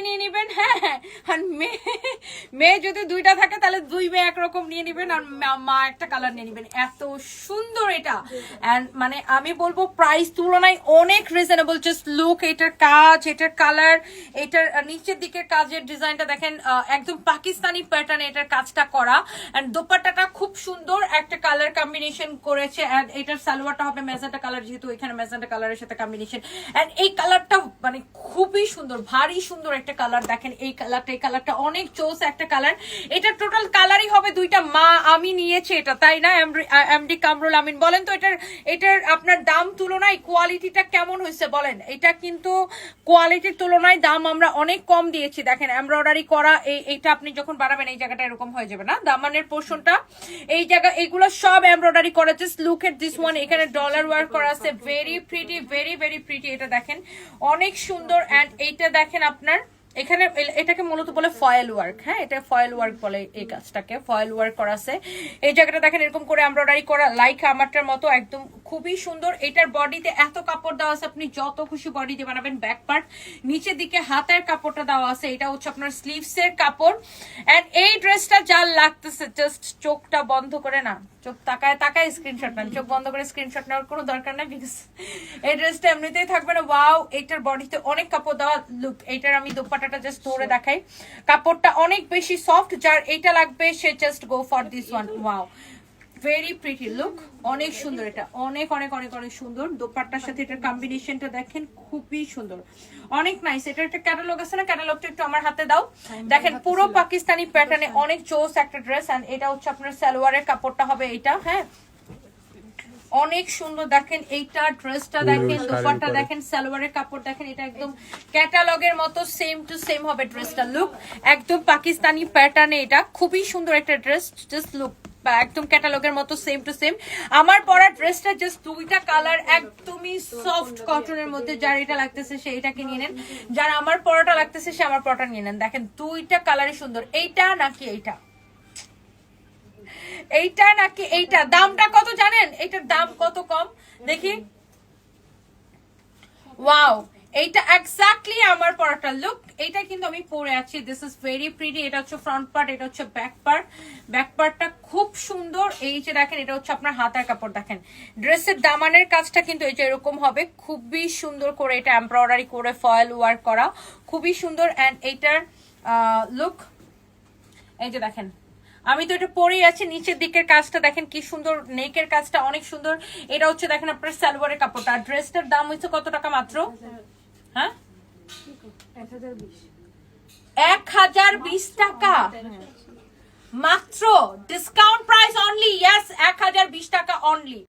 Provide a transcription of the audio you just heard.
মেয়ে নিয়ে নেবেন হ্যাঁ হ্যাঁ। আর মেয়ে মেয়ে যদি দুইটা থাকে, তাহলে দুই মেয়ে একরকম নিয়ে নেবেন আর মা- একটা কালার নিয়ে নেবেন। এত সুন্দর এটা। মানে আমি বলব প্রাইস তুলনায় অনেক রিজনেবল জাস্ট লুক এটার কাজ, এটার কালার এটার নিচের দিকের কাজের ডিজাইনটা দেখেন একদম পাকিস্তানি প্যাটার্নে এটার কাজটা করা। অ্যান্ড দোপাট্টাটা খুব সুন্দর একটা কালার কম্বিনেশন করেছে। অ্যান্ড এটার সালোয়ারটা হবে মেজেন্টা কালার যেহেতু এখানে মেজেন্টা কালারের সাথে কম্বিনেশন অ্যান্ড এই কালারটা মানে খুবই সুন্দর, ভারী সুন্দর একটা কালার দেখেন, এই কালারটা এই কালারটা অনেক চোস একটা কালার। এটা টোটাল কালারই হবে দুইটা মা আমি নিয়েছি এটা, তাই না এমডি কামরুল আমিন? বলেন তো এটার এটার আপনার দাম তুলনায় কোয়ালিটিটা কেমন হয়েছে বলেন? এটা কিন্তু কোয়ালিটির তুলনায় দাম আমরা অনেক কম দিয়েছি। দেখেন এমব্রয়ডারি করা, এই এইটা আপনি যখন বাড়াবেন, এই জায়গাটা এরকম হয়ে যাবে না? দামানের পোর্শনটা এই জায়গা এগুলো সব এমব্রয়ডারি করা just look at this one এখানে ডলার ওয়ার্ক করা আছে very pretty very very pretty এটা দেখেন। অনেক সুন্দর অ্যান্ড এইটা দেখেন আপনার এখানে এটাকে মূলত বলে ফয়েল ওয়ার্ক হ্যাঁ? এটা ফয়েল ওয়ার্ক বলে এই কাজটাকে। ফয়েল ওয়ার্ক করা আছে এই জায়গাটা দেখেন, এরকম করে এমব্রয়ডারি করা লাইক আমারটার মতো একদম খুবই সুন্দর। এটার বডিতে এত কাপড় দেওয়া আছে আপনি যত খুশি বডি দিয়ে বানাবেন ব্যাক পার্ট নিচের দিকে হাতের কাপড়টা দেওয়া আছে এটা হচ্ছে আপনার স্লিভস এর কাপড়। এন্ড এই ড্রেসটা যা লাগতেছে জাস্ট চোখটা বন্ধ করে না চোখ তাকায় তাকায় স্ক্রিনশট নেন। চোখ বন্ধ করে স্ক্রিনশট নেওয়ার কোনো দরকার নেই বিকজ এই ড্রেসটা এমনিতেই থাকবে না। ওয়াও এটার বডিতে অনেক কাপড় দেওয়া লুক এটার আমি দোপাটাটা জাস্ট ধরে দেখাই। কাপড়টা অনেক বেশি সফট যার এইটা লাগবে সে just go for this one wow very pretty look অনেক সুন্দর এটা। অনেক অনেক অনেক অনেক সুন্দর। দোপাট্টার সাথে এটার কম্বিনেশনটা দেখেন খুবই সুন্দর। অনেক নাইস এটা একটা ক্যাটালগ আছে না? ক্যাটালগটা একটু আমার হাতে দাও। দেখেন পুরো পাকিস্তানি প্যাটার্নে অনেক জোস একটা ড্রেস এন্ড এটা হচ্ছে আপনার সালোয়ারের কাপড়টা হবে এটা হ্যাঁ? অনেক সুন্দর। দেখেন এইটা ড্রেসটা দেখেন শাড়ির দেখেন সালোয়ারের কাপড় দেখেন এটা একদম ক্যাটালগের মতো সেম টু সেম হবে ড্রেসটা লুক একদম পাকিস্তানি প্যাটার্নে এটা। খুবই সুন্দর একটা ড্রেস জাস্ট লুক একদম ক্যাটালগের মতো সেম টু সেম আমার পরা ড্রেসটা জাস্ট দুইটা কালার একদমই সফট কটনের মধ্যে, যার এটা লাগতেছে সে এটাকে নিয়ে নেন। যার আমার পরাটা লাগতেছে, সে আমার পরাটা নিয়ে নেন। দেখেন, দুইটা কালারই সুন্দর। এইটা নাকি এইটা? এইটা নাকি এইটা? দামটা কত জানেন? এইটার দাম কত কম? দেখি। ওয়াও এইটা এক্স্যাক্টলি আমার পরাটা লুক এইটা কিন্তু আমি পরে আছি। দিস ইজ ভেরি প্রিটি এটা হচ্ছে ফ্রন্ট পার্ট এটা হচ্ছে ব্যাক পার্ট ব্যাক পার্টটা খুব সুন্দর। এই যে দেখেন, এটা হচ্ছে আপনার হাতার কাপড় দেখেন। ড্রেসের দামানের কাজটা কিন্তু এই যে এরকম হবে। খুবই সুন্দর করে এটা এমব্রয়ডারি করে ফয়েল ওয়ার্ক করা। খুবই সুন্দর। অ্যান্ড এইটার লুক এই যে দেখেন। আমি তো এটা পরেই আছি। নিচের দিকের কাজটা দেখেন কি সুন্দর। নেকের কাজটা অনেক সুন্দর। এটা হচ্ছে দেখেন আপনার সালোয়ারের কাপড়টা। ড্রেসটার দাম হচ্ছে কত টাকা মাত্র? হ্যাঁ? এক হাজার বিশ। টাকা? মাত্র ডিসকাউন্ট প্রাইস অনলি ইয়াস এক হাজার বিশ টাকা অনলি